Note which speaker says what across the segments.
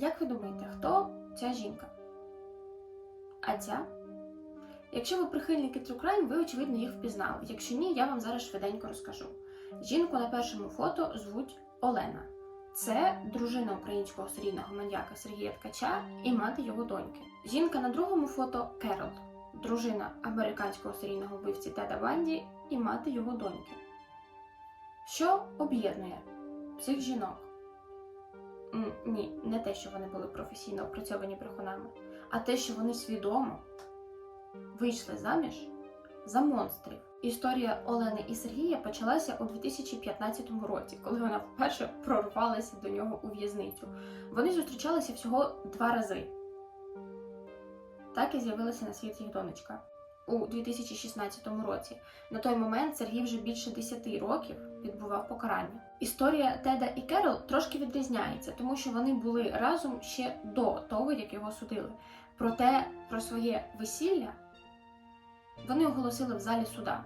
Speaker 1: Як ви думаєте, хто ця жінка? А ця? Якщо ви прихильники True Crime, ви, очевидно, їх впізнали. Якщо ні, я вам зараз швиденько розкажу. Жінку на першому фото звуть Олена. Це дружина українського серійного маньяка Сергія Ткача і мати його доньки. Жінка на другому фото Керол, дружина американського серійного вбивці Теда Банді і мати його доньки. Що об'єднує цих жінок? Ні, не те, що вони були професійно опрацьовані брехунами, а те, що вони свідомо вийшли заміж за монстрів. Історія Олени і Сергія почалася у 2015 році, коли вона вперше прорвалася до нього у в'язницю. Вони зустрічалися всього два рази. Так і з'явилася на світ їх донечка у 2016 році. На той момент Сергій вже більше 10 років відбував покарання. Історія Теда і Керол трошки відрізняється, тому що вони були разом ще до того, як його судили. Проте про своє весілля вони оголосили в залі суда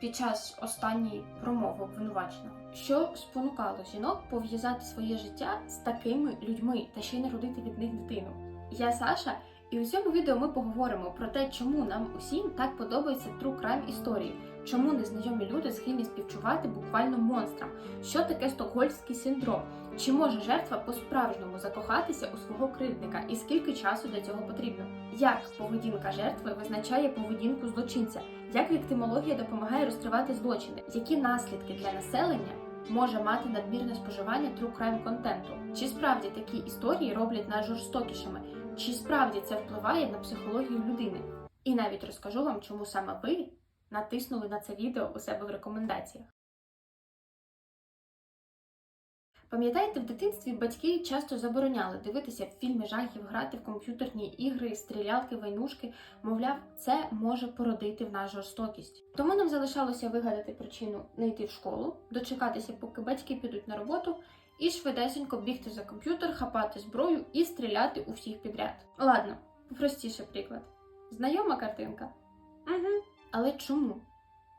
Speaker 1: під час останньої промови обвинуваченого, що спонукало жінок пов'язати своє життя з такими людьми та ще й народити від них дитину. Я Саша, і у цьому відео ми поговоримо про те, чому нам усім так подобаються true crime історії, чому незнайомі люди схильні співчувати буквально монстрам, що таке стокгольмський синдром, чи може жертва по-справжньому закохатися у свого кривдника і скільки часу для цього потрібно? Як поведінка жертви визначає поведінку злочинця? Як віктимологія допомагає розкривати злочини? Які наслідки для населення може мати надмірне споживання true crime контенту? Чи справді такі історії роблять нас жорстокішими? Чи справді це впливає на психологію людини? І навіть розкажу вам, чому саме ви натиснули на це відео у себе в рекомендаціях. Пам'ятаєте, в дитинстві батьки часто забороняли дивитися фільми жахів, грати в комп'ютерні ігри, стрілялки, войнушки. Мовляв, це може породити в нас жорстокість. Тому нам залишалося вигадати причину не йти в школу, дочекатися, поки батьки підуть на роботу, і швидесенько бігти за комп'ютер, хапати зброю і стріляти у всіх підряд. Ладно, простіше приклад. Знайома картинка? Угу. Але чому?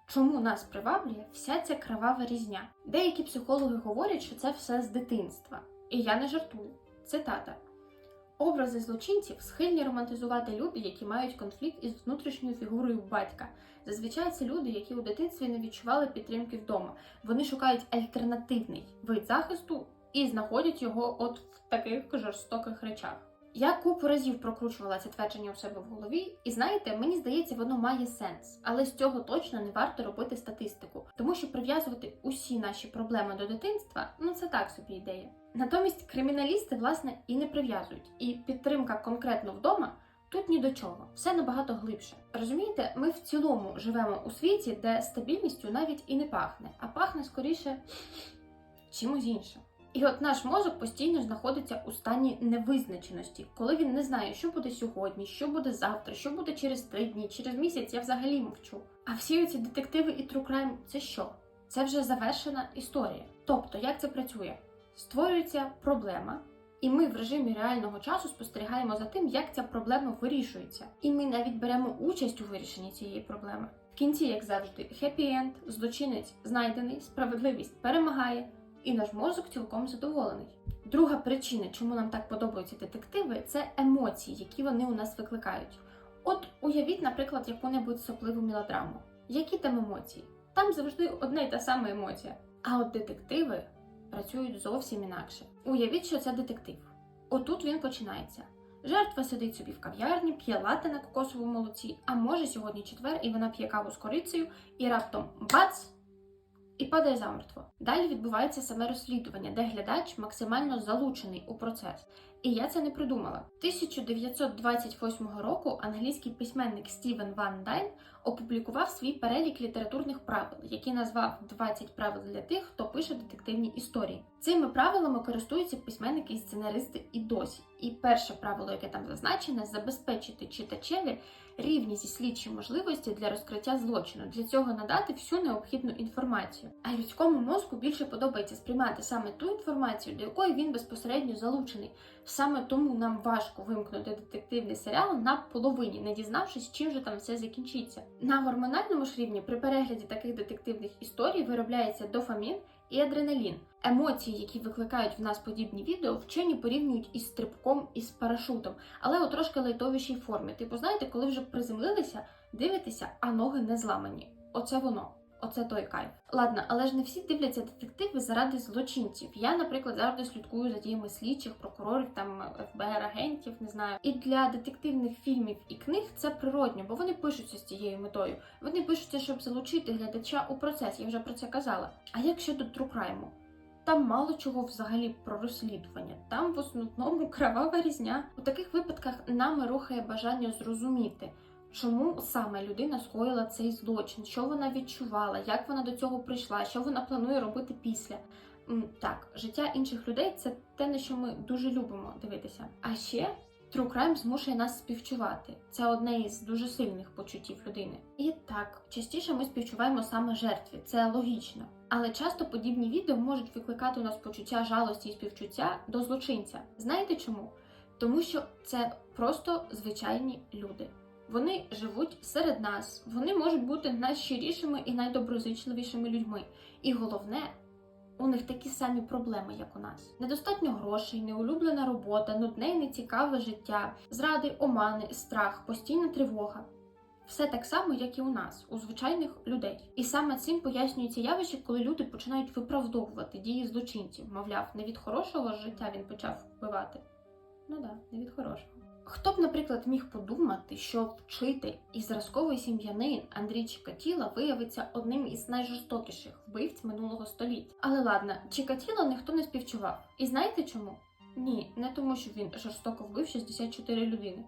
Speaker 1: Чому нас приваблює вся ця кривава різня? Деякі психологи говорять, що це все з дитинства. І я не жартую. Цитата. Образи злочинців схильні романтизувати люди, які мають конфлікт із внутрішньою фігурою батька. Зазвичай це люди, які у дитинстві не відчували підтримки вдома. Вони шукають альтернативний вид захисту і знаходять його от в таких жорстоких речах. Я купу разів прокручувала це твердження у себе в голові, і знаєте, мені здається, воно має сенс, але з цього точно не варто робити статистику, тому що прив'язувати усі наші проблеми до дитинства ну це так собі ідея. Натомість криміналісти власне і не прив'язують, і підтримка конкретно вдома тут ні до чого, все набагато глибше. Розумієте, ми в цілому живемо у світі, де стабільністю навіть і не пахне, а пахне скоріше чимось іншим. І от наш мозок постійно знаходиться у стані невизначеності, коли він не знає, що буде сьогодні, що буде завтра, що буде через три дні, через місяць я взагалі мовчу. А всі ці детективи і crime – це що? Це вже завершена історія. Тобто, як це працює? Створюється проблема, і ми в режимі реального часу спостерігаємо за тим, як ця проблема вирішується. І ми навіть беремо участь у вирішенні цієї проблеми. В кінці, як завжди, хеппі-енд, злочинець знайдений, справедливість перемагає і наш мозок цілком задоволений. Друга причина, чому нам так подобаються детективи, це емоції, які вони у нас викликають. От уявіть, наприклад, яку-небудь сопливу мелодраму. Які там емоції? Там завжди одна й та сама емоція. А от детективи працюють зовсім інакше. Уявіть, що це детектив. Отут він починається. Жертва сидить собі в кав'ярні, п'є лате на кокосовому молоці, а може сьогодні четвер, і вона п'є каву з корицею, і раптом бац! І падає замертво. Далі відбувається саме розслідування, де глядач максимально залучений у процес. І я це не придумала. 1928 року англійський письменник Стівен Ван Дайн опублікував свій перелік літературних правил, який назвав 20 правил для тих, хто пише детективні історії. Цими правилами користуються письменники і сценаристи і досі. І перше правило, яке там зазначене, забезпечити читачеві рівні зі слідчі можливості для розкриття злочину. Для цього надати всю необхідну інформацію. А людському мозку більше подобається сприймати саме ту інформацію, до якої він безпосередньо залучений. Саме тому нам важко вимкнути детективний серіал на половині, не дізнавшись, чим же там все закінчиться. На гормональному ж рівні при перегляді таких детективних історій виробляється дофамін, і адреналін. Емоції, які викликають в нас подібні відео, вчені порівнюють із стрибком із парашутом, але у трошки лайтовішій формі. Типу, знаєте, коли вже приземлилися, дивитеся, а ноги не зламані. Оце воно. Оце той кайф. Ладно, але ж не всі дивляться детективи заради злочинців. Я, наприклад, завжди слідкую за діями слідчих, прокурорів, там ФБР агентів, не знаю. І для детективних фільмів і книг це природньо, бо вони пишуться з цією метою. Вони пишуться, щоб залучити глядача у процес. Я вже про це казала. А як щодо Crime? Там мало чого взагалі про розслідування. Там в основному кровава різня. У таких випадках нами рухає бажання зрозуміти. Чому саме людина скоїла цей злочин? Що вона відчувала? Як вона до цього прийшла? Що вона планує робити після? Так, життя інших людей це те, на що ми дуже любимо дивитися. А ще True Crime змушує нас співчувати. Це одне із дуже сильних почуттів людини. І так, частіше ми співчуваємо саме жертві, це логічно. Але часто подібні відео можуть викликати у нас почуття жалості і співчуття до злочинця. Знаєте чому? Тому що це просто звичайні люди. Вони живуть серед нас, вони можуть бути найщирішими і найдоброзичливішими людьми. І головне, у них такі самі проблеми, як у нас: недостатньо грошей, неулюблена робота, нудне і нецікаве життя, зради, омани, страх, постійна тривога. Все так само, як і у нас, у звичайних людей. І саме цим пояснюється явище, коли люди починають виправдовувати дії злочинців. Мовляв, не від хорошого життя він почав вбивати. Ну да, не від хорошого. Хто б, наприклад, міг подумати, що вчитель і зразковий сім'янин Андрій Чикатіла виявиться одним із найжорстокіших вбивць минулого століття. Але ладно, Чикатіла ніхто не співчував. І знаєте чому? Ні, не тому, що він жорстоко вбив 64 людини,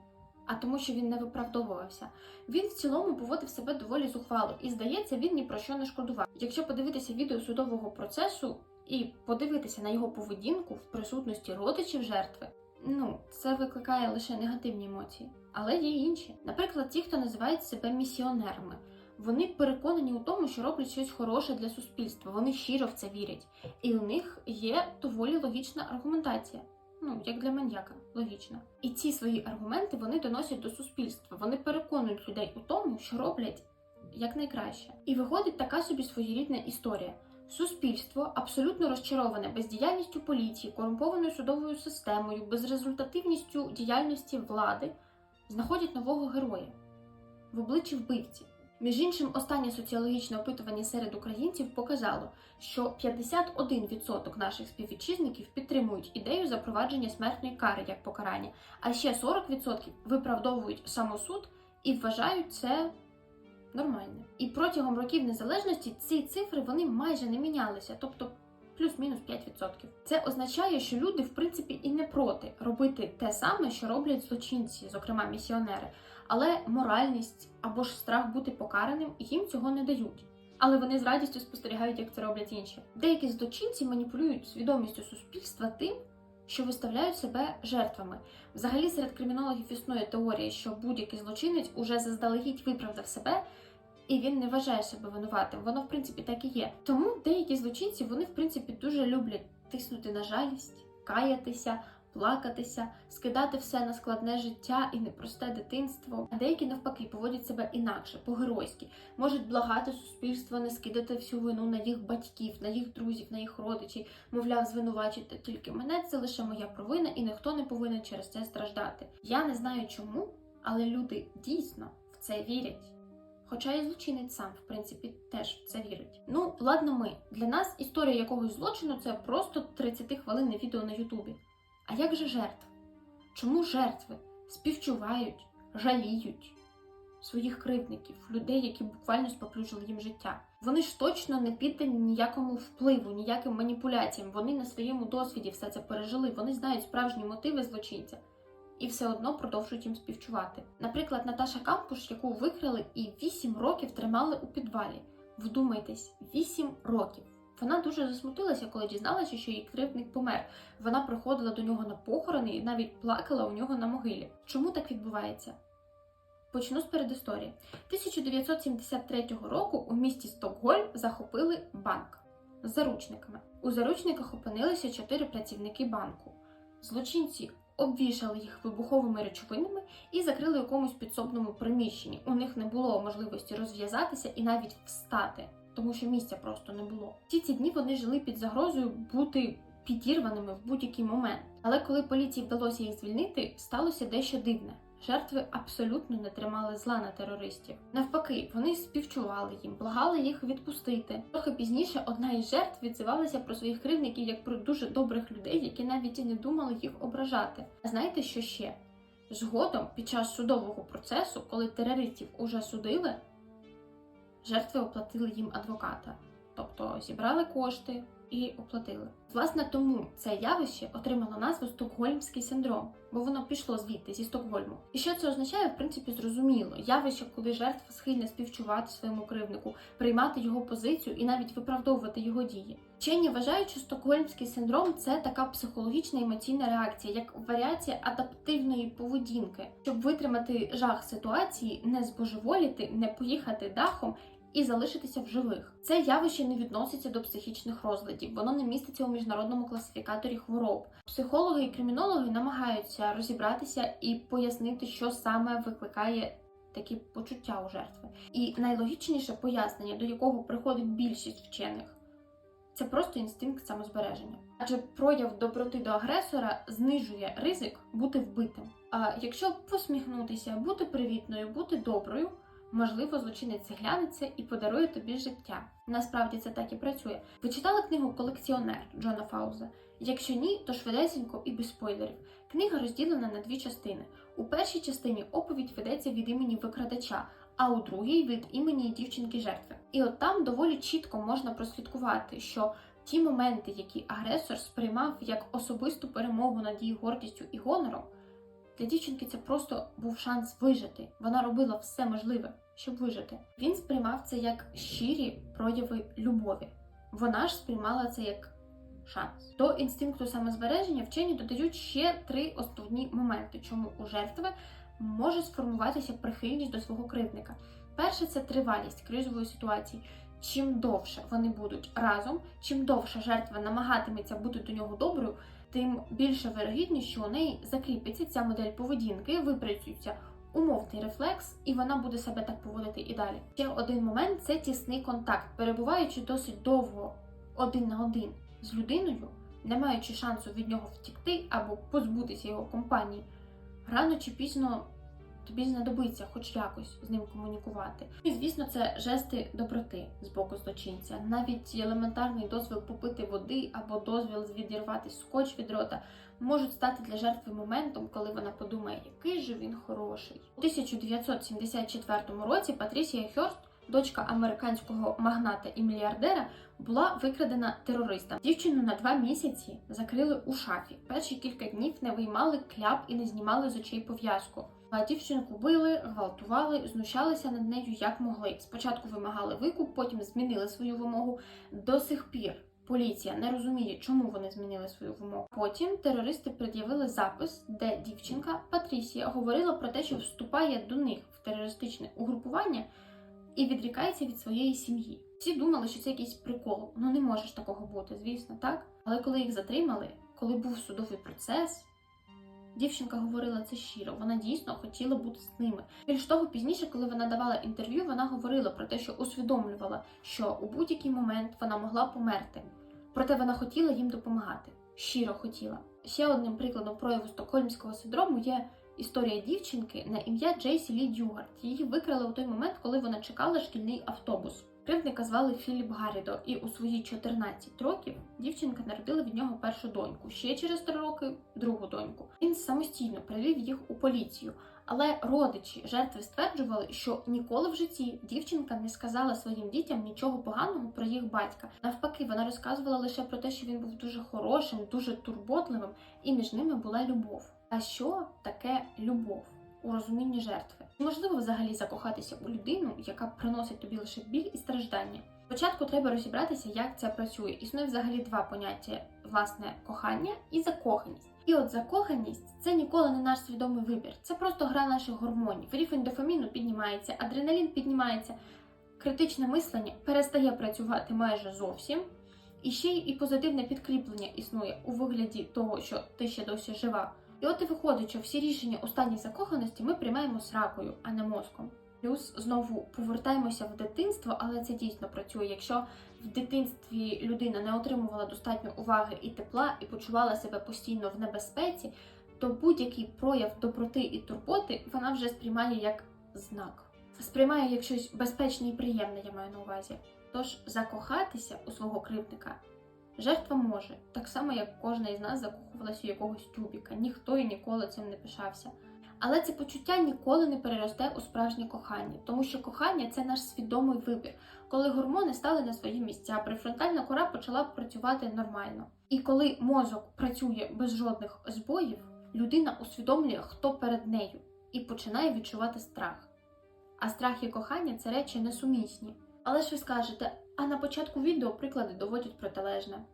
Speaker 1: а тому, що він не виправдовувався. Він в цілому поводив себе доволі зухвало, і здається, він ні про що не шкодував. Якщо подивитися відео судового процесу і подивитися на його поведінку в присутності родичів жертви. Ну, це викликає лише негативні емоції, але є інші. Наприклад, ті, хто називають себе місіонерами. Вони переконані у тому, що роблять щось хороше для суспільства. Вони щиро в це вірять. І у них є доволі логічна аргументація. Ну, як для маньяка, логічно. І ці свої аргументи вони доносять до суспільства. Вони переконують людей у тому, що роблять якнайкраще. І виходить така собі своєрідна історія. Суспільство абсолютно розчароване бездіяльністю поліції, корумпованою судовою системою, безрезультативністю діяльності влади, знаходять нового героя в обличчі вбивці. Між іншим, останнє соціологічне опитування серед українців показало, що 51% наших співвітчизників підтримують ідею запровадження смертної кари як покарання, а ще 40% виправдовують самосуд і вважають це нормально. І протягом років незалежності ці цифри вони майже не мінялися, тобто плюс-мінус 5%. Це означає, що люди, в принципі, і не проти робити те саме, що роблять злочинці, зокрема місіонери, але моральність або ж страх бути покараним їм цього не дають. Але вони з радістю спостерігають, як це роблять інші. Деякі злочинці маніпулюють свідомістю суспільства тим, що виставляють себе жертвами. Взагалі, серед кримінологів існує теорія, що будь-який злочинець уже заздалегідь виправдав себе, і він не вважає себе винуватим. Воно в принципі так і є. Тому деякі злочинці вони в принципі дуже люблять тиснути на жалість, каятися, плакатися, скидати все на складне життя і непросте дитинство. А деякі навпаки поводять себе інакше, по-геройськи, можуть благати суспільство не скидати всю вину на їх батьків, на їх друзів, на їх родичів. Мовляв, звинувачуйте тільки мене, це лише моя провина, і ніхто не повинен через це страждати. Я не знаю чому, але люди дійсно в це вірять. Хоча і злочинець сам, в принципі, теж в це вірить. Ну, ладно, ми. Для нас історія якогось злочину це просто 30 хвилинне відео на Ютубі. А як же жертв? Чому жертви співчувають, жаліють своїх кривдників, людей, які буквально споплюжили їм життя? Вони ж точно не піддані ніякому впливу, ніяким маніпуляціям. Вони на своєму досвіді все це пережили. Вони знають справжні мотиви злочинця і все одно продовжують їм співчувати. Наприклад, Наташа Кампуш, яку викрали і 8 років тримали у підвалі. Вдумайтесь, 8 років. Вона дуже засмутилася, коли дізналася, що її кривдник помер. Вона приходила до нього на похорони і навіть плакала у нього на могилі. Чому так відбувається? Почну з передісторії. 1973 року у місті Стокгольм захопили банк з заручниками. У заручниках опинилися чотири працівники банку. Злочинці обвішали їх вибуховими речовинами і закрили в якомусь підсобному приміщенні. У них не було можливості розв'язатися і навіть встати. Тому що місця просто не було. Всі ці дні вони жили під загрозою бути підірваними в будь-який момент. Але коли поліції вдалося їх звільнити, сталося дещо дивне. Жертви абсолютно не тримали зла на терористів. Навпаки, вони співчували їм, благали їх відпустити. Трохи пізніше одна із жертв відзивалася про своїх кривдників як про дуже добрих людей, які навіть і не думали їх ображати. А знаєте, що ще? Згодом, під час судового процесу, коли терористів уже судили, жертви оплатили їм адвоката, тобто зібрали кошти і оплатили. Власне, тому це явище отримало назву Стокгольмський синдром, бо воно пішло звідти зі Стокгольму. І що це означає, в принципі, зрозуміло. Явище, коли жертва схильна співчувати своєму кривднику, приймати його позицію і навіть виправдовувати його дії. Вчені вважають, що стокгольмський синдром це така психологічна емоційна реакція, як варіація адаптивної поведінки, щоб витримати жах ситуації, не збожеволіти, не поїхати дахом і залишитися в живих. Це явище не відноситься до психічних розладів, воно не міститься у міжнародному класифікаторі хвороб. Психологи і кримінологи намагаються розібратися і пояснити, що саме викликає такі почуття у жертви. І найлогічніше пояснення, до якого приходить більшість вчених. Це просто інстинкт самозбереження, адже прояв доброти до агресора знижує ризик бути вбитим. А якщо посміхнутися, бути привітною, бути доброю, можливо, злочинець глянеться і подарує тобі життя. Насправді це так і працює. Ви читали книгу Колекціонер Джона Фауза? Якщо ні, то швидесенько і без спойлерів. Книга розділена на дві частини. У першій частині оповідь ведеться від імені викрадача, а у другій від імені дівчинки жертви. І от там доволі чітко можна прослідкувати, що ті моменти, які агресор сприймав як особисту перемогу над її гордістю і гонором, для дівчинки це просто був шанс вижити. Вона робила все можливе, щоб вижити. Він сприймав це як щирі прояви любові. Вона ж сприймала це як шанс. До інстинкту самозбереження вчені додають ще три основні моменти, чому у жертви може сформуватися прихильність до свого кривдника. Перше це тривалість кризової ситуації. Чим довше вони будуть разом, чим довше жертва намагатиметься бути до нього доброю, тим більше вирогідність, що у неї закріпиться ця модель поведінки, випрацюється умовний рефлекс, і вона буде себе так поводити і далі. Ще один момент це тісний контакт, перебуваючи досить довго один на один з людиною, не маючи шансу від нього втікти або позбутися його компанії, рано чи пізно тобі знадобиться хоч якось з ним комунікувати. І звісно, це жести доброти з боку злочинця. Навіть елементарний дозвіл попити води або дозвіл відірвати скотч від рота можуть стати для жертви моментом, коли вона подумає, який же він хороший. У 1974 році Патрісія Хьорст, дочка американського магната і мільярдера, була викрадена терористом. Дівчину на два місяці закрили у шафі. Перші кілька днів не виймали кляп і не знімали з очей пов'язку. Дівчинку били, гвалтували, знущалися над нею як могли. Спочатку вимагали викуп, потім змінили свою вимогу. До сих пір поліція не розуміє, чому вони змінили свою вимогу. Потім терористи пред'явили запис, де дівчинка Патрісія говорила про те, що вступає до них в терористичне угрупування і відрікається від своєї сім'ї. Всі думали, що це якийсь прикол. Ну не може ж такого бути, звісно, так. Але коли їх затримали, коли був судовий процес. Дівчинка говорила це щиро, вона дійсно хотіла бути з ними. Більш того, пізніше, коли вона давала інтерв'ю, вона говорила про те, що усвідомлювала, що у будь-який момент вона могла померти. Проте вона хотіла їм допомагати. Щиро хотіла. Ще одним прикладом прояву стокгольмського синдрому є історія дівчинки на ім'я Джейсі Лі Дюгард. Її викрали у той момент, коли вона чекала шкільний автобус. Кривдника звали Філіп Гаррідо, і у свої 14 років дівчинка народила від нього першу доньку. Ще через 3 роки другу доньку. Він самостійно привів їх у поліцію, але родичі жертви стверджували, що ніколи в житті дівчинка не сказала своїм дітям нічого поганого про їх батька. Навпаки, вона розказувала лише про те, що він був дуже хорошим, дуже турботливим, і між ними була любов. А що таке любов? У розумінні жертви. Можливо взагалі закохатися у людину, яка приносить тобі лише біль і страждання. Спочатку треба розібратися, як це працює. Існує взагалі два поняття: власне, кохання і закоханість. І от закоханість це ніколи не наш свідомий вибір. Це просто гра наших гормонів. Рівень дофаміну піднімається, адреналін піднімається, критичне мислення перестає працювати майже зовсім. І ще й позитивне підкріплення існує у вигляді того, що ти ще досі жива. І от і виходить, що всі рішення у стані закоханості ми приймаємо сракою, а не мозком. Плюс знову повертаємося в дитинство, але це дійсно працює. Якщо в дитинстві людина не отримувала достатньо уваги і тепла і почувала себе постійно в небезпеці, то будь-який прояв доброти і турботи вона вже сприймає як знак. Сприймає як щось безпечне і приємне, я маю на увазі. Тож закохатися у свого кривдника жертва може, так само як кожна із нас закохувалась у якогось тюбіка. Ніхто і ніколи цим не пишався. Але це почуття ніколи не переросте у справжнє кохання, тому що кохання це наш свідомий вибір, коли гормони стали на свої місця, префронтальна кора почала працювати нормально. І коли мозок працює без жодних збоїв, людина усвідомлює, хто перед нею, і починає відчувати страх. А страх і кохання це речі несумісні. Але ж ви скажете, а на початку відео приклади доводять протилежне.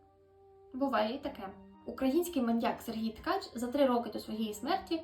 Speaker 1: Буває і таке. Український маньяк Сергій Ткач за три роки до своєї смерті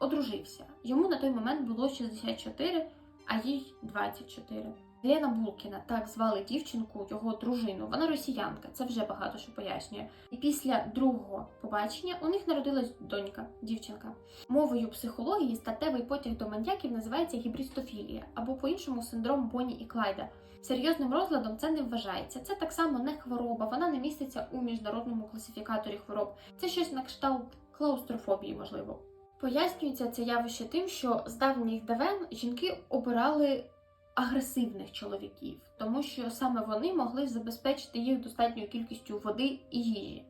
Speaker 1: одружився. Йому на той момент було 64, а їй 24. Лена Булкіна, так звали дівчинку, його дружину. Вона росіянка, це вже багато що пояснює. І після другого побачення у них народилась донька, дівчинка. Мовою психології статевий потяг до маньяків називається гібристофілія або по-іншому синдром Бонні і Клайда. Серйозним розладом це не вважається. Це так само не хвороба, вона не міститься у міжнародному класифікаторі хвороб. Це щось на кшталт клаустрофобії, можливо. Пояснюється це явище тим, що з давніх давен жінки обирали агресивних чоловіків, тому що саме вони могли забезпечити їх достатньою кількістю води і їжі.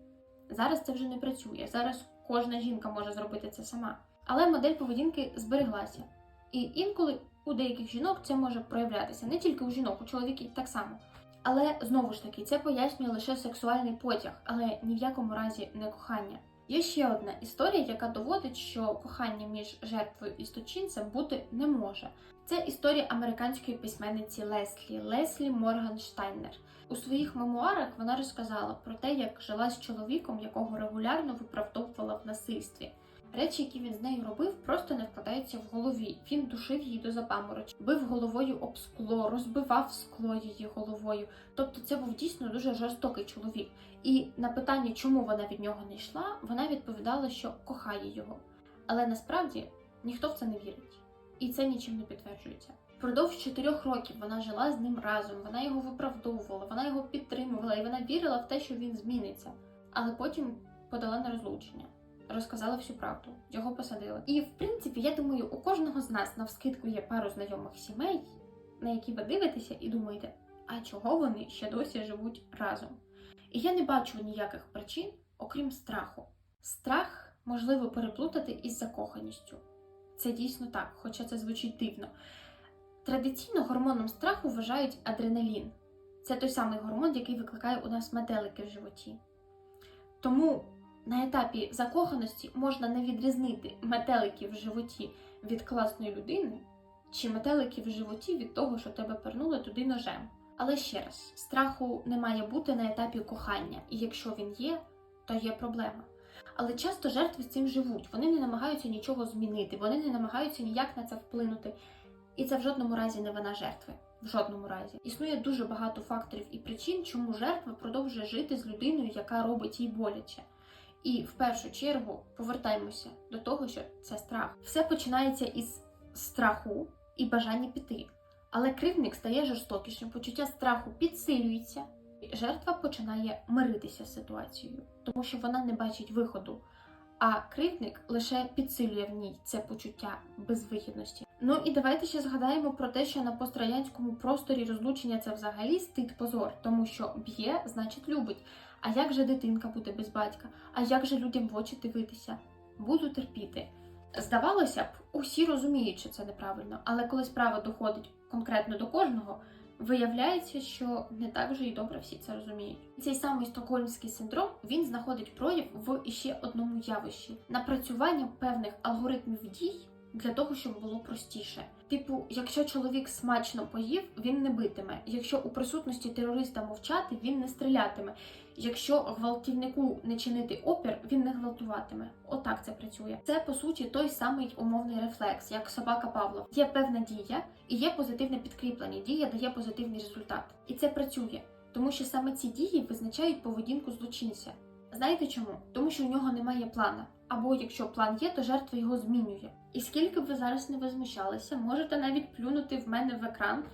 Speaker 1: Зараз це вже не працює. Зараз кожна жінка може зробити це сама. Але модель поведінки збереглася. І інколи у деяких жінок це може проявлятися не тільки у жінок, у чоловіків так само. Але знову ж таки, це пояснює лише сексуальний потяг, але ні в якому разі не кохання. Є ще одна історія, яка доводить, що кохання між жертвою і злочинцем бути не може. Це історія американської письменниці Леслі Леслі Морганштайнер. У своїх мемуарах вона розказала про те, як жила з чоловіком, якого регулярно виправдовувала в насильстві. Речі, які він з нею робив, просто не вкладаються в голові. Він душив її до запамороч, бив головою об скло, розбивав скло її головою. Тобто, це був дійсно дуже жорстокий чоловік. І на питання, чому вона від нього не йшла, вона відповідала, що кохає його. Але насправді ніхто в це не вірить, і це нічим не підтверджується. Впродовж чотирьох років вона жила з ним разом, вона його виправдовувала, вона його підтримувала, і вона вірила в те, що він зміниться. Але потім подала на розлучення розказала всю правду, його посадили. І в принципі, я думаю, у кожного з нас навскидку є пару знайомих сімей, на які ви дивитеся і думаєте, а чого вони ще досі живуть разом? І я не бачу ніяких причин, окрім страху. Страх можливо переплутати із закоханістю. Це дійсно так, хоча це звучить дивно. Традиційно гормоном страху вважають адреналін. Це той самий гормон, який викликає у нас метелики в животі. Тому на етапі закоханості можна не відрізнити метеликів в животі від класної людини, чи метеликів в животі від того, що тебе пернули туди ножем. Але ще раз, страху не має бути на етапі кохання, і якщо він є, то є проблема. Але часто жертви з цим живуть, вони не намагаються нічого змінити, вони не намагаються ніяк на це вплинути. І це в жодному разі не вина жертви. В жодному разі. Існує дуже багато факторів і причин, чому жертва продовжує жити з людиною, яка робить їй боляче. І в першу чергу повертаємося до того, що це страх. Все починається із страху і бажання піти. Але кривник стає жорстокішим, почуття страху підсилюється, і жертва починає миритися з ситуацією, тому що вона не бачить виходу. А кривдник лише підсилює в ній це почуття безвихідності. Ну і давайте ще згадаємо про те, що на пострадянському просторі розлучення це взагалі стид позор, тому що б'є, значить любить. А як же дитинка буде без батька? А як же людям в очі дивитися? Буду терпіти. Здавалося б, усі розуміють, що це неправильно, але коли справа доходить конкретно до кожного, виявляється, що не так вже і добре всі це розуміють. Цей самий стокгольмський синдром він знаходить прояв в іще одному явищі напрацювання певних алгоритмів дій для того, щоб було простіше. Типу, якщо чоловік смачно поїв, він не битиме. Якщо у присутності терориста мовчати, він не стрілятиме. Якщо гвалтівнику не чинити опір, він не гвалтуватиме. Отак це працює. Це по суті той самий умовний рефлекс, як собака Павлов. Є певна дія і є позитивне підкріплення. Дія дає позитивний результат, і це працює, тому що саме ці дії визначають поведінку злочинця. Знаєте чому? Тому що у нього немає плана. Або якщо план є, то жертва його змінює. І скільки б ви зараз не возмущалися, можете навіть плюнути в мене в екран.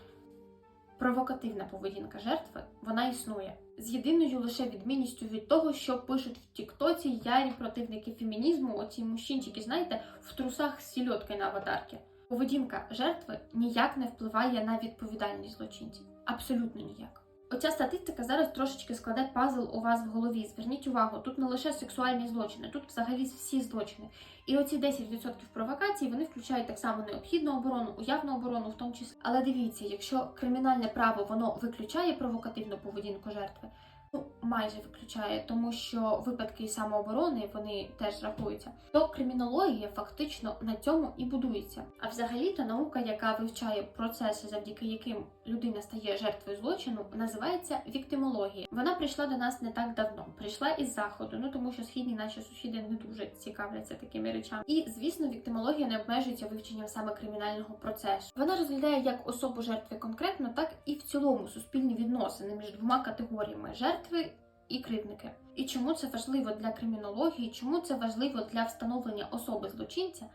Speaker 1: Провокативна поведінка жертви вона існує з єдиною лише відмінністю від того, що пишуть в Тіктоці ярі противники фемінізму, оці мужчинчики, знаєте, в трусах з сільоткою на аватарки. Поведінка жертви ніяк не впливає на відповідальність злочинців. Абсолютно ніяк. Оця статистика зараз трошечки складе пазл у вас в голові. Зверніть увагу, тут не лише сексуальні злочини, тут взагалі всі злочини. І оці 10% провокацій вони включають так само необхідну оборону, уявну оборону, в тому числі. Але дивіться, якщо кримінальне право воно виключає провокативну поведінку жертви, ну майже виключає, тому що випадки самооборони вони теж рахуються, то кримінологія фактично на цьому і будується. А взагалі та наука, яка вивчає процеси, завдяки яким людина стає жертвою злочину, називається віктимологія. Вона прийшла до нас не так давно, прийшла із заходу, ну тому що східні наші сусіди не дуже цікавляться такими речами. І звісно, віктимологія не обмежується вивченням саме кримінального процесу. Вона розглядає як особу жертви конкретно, так і в цілому суспільні відносини між двома категоріями жертви і кривдники. І чому це важливо для кримінології? Чому це важливо для встановлення особи злочинця?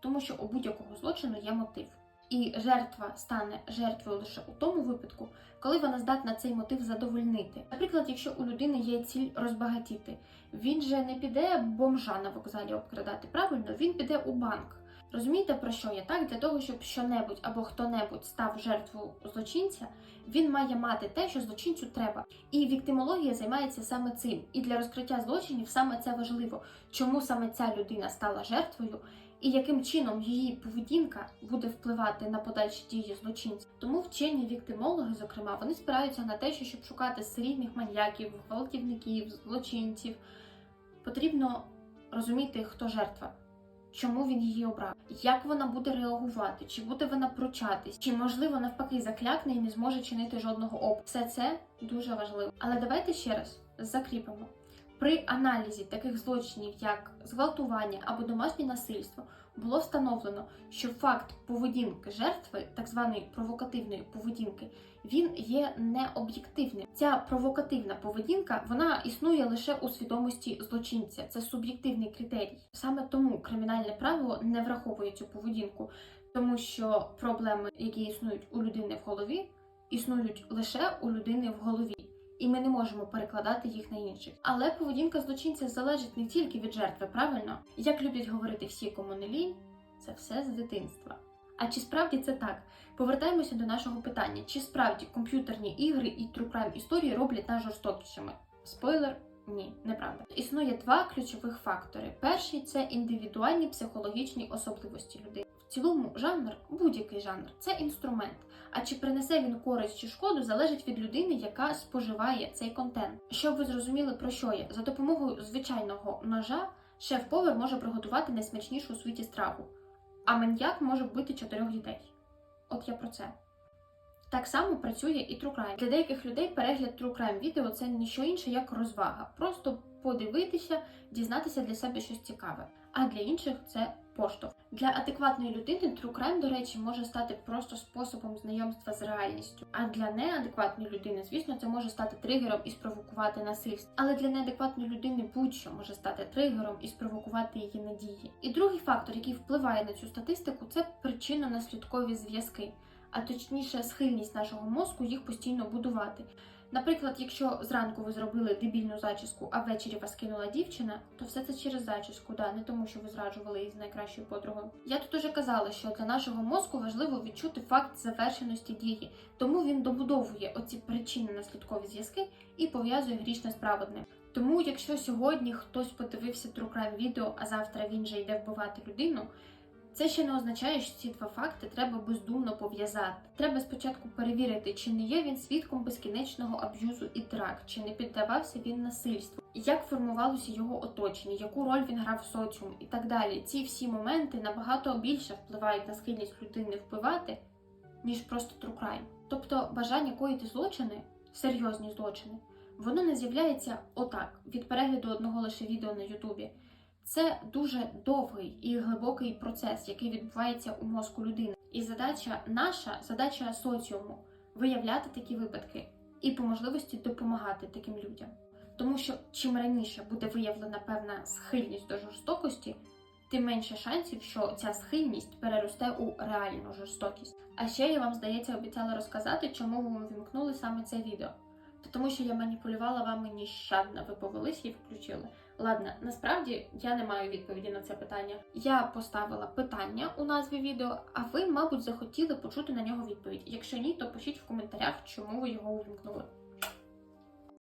Speaker 1: Тому що у будь-якого злочину є мотив. І жертва стане жертвою лише у тому випадку, коли вона здатна цей мотив задовольнити. Наприклад, якщо у людини є ціль розбагатіти, він же не піде бомжа на вокзалі обкрадати. Правильно, він піде у банк. Розумієте про що я так? Для того, щоб що-небудь або хто-небудь став жертвою злочинця, він має мати те, що злочинцю треба. І віктимологія займається саме цим. І для розкриття злочинів саме це важливо. Чому саме ця людина стала жертвою, і яким чином її поведінка буде впливати на подальші дії злочинця. Тому вчені віктимологи, зокрема, вони спираються на те, що щоб шукати серійних маньяків, гвалтівників, злочинців, потрібно розуміти, хто жертва. Чому він її обрав? Як вона буде реагувати? Чи буде вона пручатись? Чи можливо навпаки заклякне і не зможе чинити жодного опору? Все це дуже важливо. Але давайте ще раз закріпимо. При аналізі таких злочинів, як зґвалтування або домашнє насильство, було встановлено, що факт поведінки жертви, так званої провокативної поведінки, він є необ'єктивним. Ця провокативна поведінка вона існує лише у свідомості злочинця. Це суб'єктивний критерій. Саме тому кримінальне право не враховує цю поведінку, тому що проблеми, які існують у людини в голові, існують лише у людини в голові. І ми не можемо перекладати їх на інших. Але поведінка злочинця залежить не тільки від жертви, правильно? Як люблять говорити всі кому не лінь, це все з дитинства. А чи справді це так? Повертаємося до нашого питання: чи справді комп'ютерні ігри і true crime історії роблять нас жорстокішими? Спойлер. Ні, неправда. Існує два ключових фактори. Перший це індивідуальні психологічні особливості людини. Цілому жанр, будь-який жанр, це інструмент. А чи принесе він користь чи шкоду, залежить від людини, яка споживає цей контент. Щоб ви зрозуміли про що я, за допомогою звичайного ножа шеф-повар може приготувати найсмачнішу у світі страву, а маньяк може вбити чотирьох дітей. От я про це. Так само працює і True Crime. Для деяких людей перегляд True Crime відео це не що інше, як розвага. Просто подивитися, дізнатися для себе щось цікаве. А для інших це поштовх. Для адекватної людини True Crime, до речі, може стати просто способом знайомства з реальністю. А для неадекватної людини, звісно, це може стати тригером і спровокувати насильство. Але для неадекватної людини будь-що може стати тригером і спровокувати її надії. І другий фактор, який впливає на цю статистику, це причинно-наслідкові зв'язки, а точніше, схильність нашого мозку їх постійно будувати. Наприклад, якщо зранку ви зробили дебільну зачіску, а ввечері вас кинула дівчина, то все це через зачіску, да, не тому, що ви зраджували її з найкращою подругою. Я тут уже казала, що для нашого мозку важливо відчути факт завершеності дії, тому він добудовує оці причинно-наслідкові зв'язки і пов'язує грішне з праведним. Тому, якщо сьогодні хтось подивився True Crime відео, а завтра він же йде вбивати людину. Це ще не означає, що ці два факти треба бездумно пов'язати. Треба спочатку перевірити, чи не є він свідком безкінечного аб'юзу і драк, чи не піддавався він насильству, як формувалося його оточення, яку роль він грав в соціум і так далі. Ці всі моменти набагато більше впливають на схильність людини вбивати, ніж просто crime. Тобто бажання коїти злочини, серйозні злочини, воно не з'являється отак від перегляду одного лише відео на Ютубі. Це дуже довгий і глибокий процес, який відбувається у мозку людини. І задача наша, задача соціуму виявляти такі випадки і по можливості допомагати таким людям. Тому що чим раніше буде виявлена певна схильність до жорстокості, тим менше шансів, що ця схильність переросте у реальну жорстокість. А ще я вам, здається, обіцяла розказати, чому ви вімкнули саме це відео. Тому що я маніпулювала вами нещадно, ви повелись і включили. Ладно, насправді я не маю відповіді на це питання. Я поставила питання у назві відео, а ви, мабуть, захотіли почути на нього відповідь. Якщо ні, то пишіть в коментарях, чому ви його увімкнули.